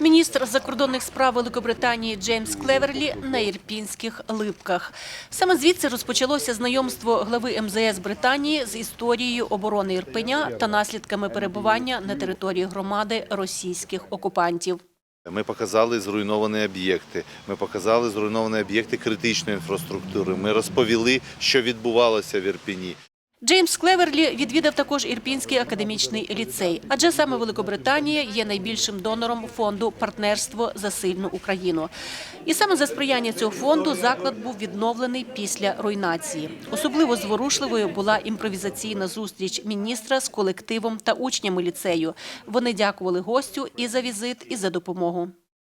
Міністр закордонних справ Великобританії Джеймс Клеверлі на ірпінських липках. Саме звідси розпочалося знайомство глави МЗС Британії з історією оборони Ірпеня та наслідками перебування на території громади російських окупантів. Ми показали зруйновані об'єкти. Ми показали зруйновані об'єкти критичної інфраструктури. Ми розповіли, що відбувалося в Ірпіні. Джеймс Клеверлі відвідав також Ірпінський академічний ліцей, адже саме Великобританія є найбільшим донором фонду Партнерство за сильну Україну. І саме за сприяння цього фонду заклад був відновлений після руйнації. Особливо зворушливою була імпровізаційна зустріч міністра з колективом та учнями ліцею. Вони дякували гостю і за візит, і за допомогу.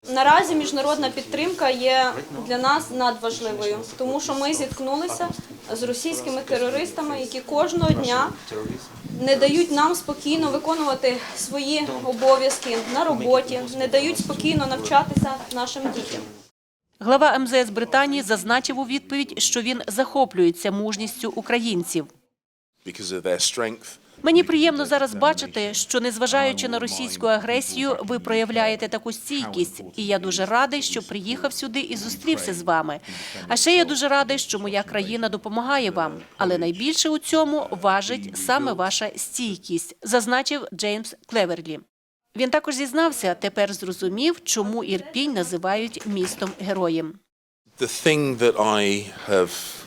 Наразі міжнародна підтримка є для нас надважливою, тому що ми зіткнулися з російськими терористами, які кожного дня не дають нам спокійно виконувати свої обов'язки на роботі, не дають спокійно навчатися нашим дітям. Глава МЗС Британії зазначив у відповідь, що він захоплюється мужністю українців. Мені приємно зараз бачити, що незважаючи на російську агресію, ви проявляєте таку стійкість, і я дуже радий, що приїхав сюди і зустрівся з вами. А ще я дуже радий, що моя країна допомагає вам. Але найбільше у цьому важить саме ваша стійкість, зазначив Джеймс Клеверлі. Він також зізнався, тепер зрозумів, чому Ірпінь називають містом героєм. The thing that I have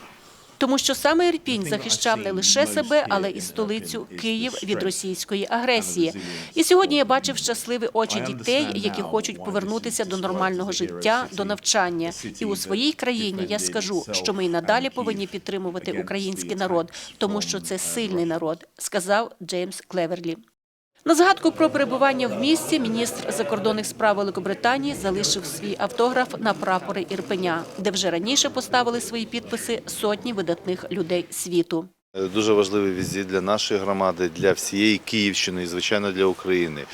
Тому що саме Ірпінь захищав не лише себе, але і столицю Київ від російської агресії. І сьогодні я бачив щасливі очі дітей, які хочуть повернутися до нормального життя, до навчання. І у своїй країні я скажу, що ми й надалі повинні підтримувати український народ, тому що це сильний народ, сказав Джеймс Клеверлі. На згадку про перебування в місті міністр закордонних справ Великобританії залишив свій автограф на прапори Ірпеня, де вже раніше поставили свої підписи сотні видатних людей світу. Е, Дуже важливий візит для нашої громади, для всієї Київщини і, звичайно, для України.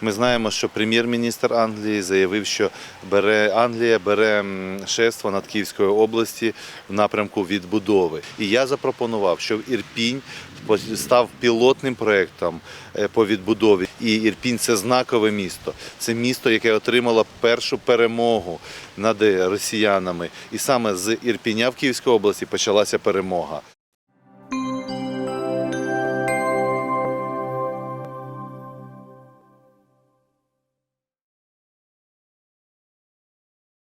Ми знаємо, що прем'єр-міністр Англії заявив, що бере Англія бере шефство над Київською області в напрямку відбудови. І я запропонував, щоб Ірпінь став пілотним проєктом е, по відбудові. І Ірпінь це знакове місто. Це місто, яке отримало першу перемогу над росіянами. І саме з Ірпіня в Київській області почалася перемога.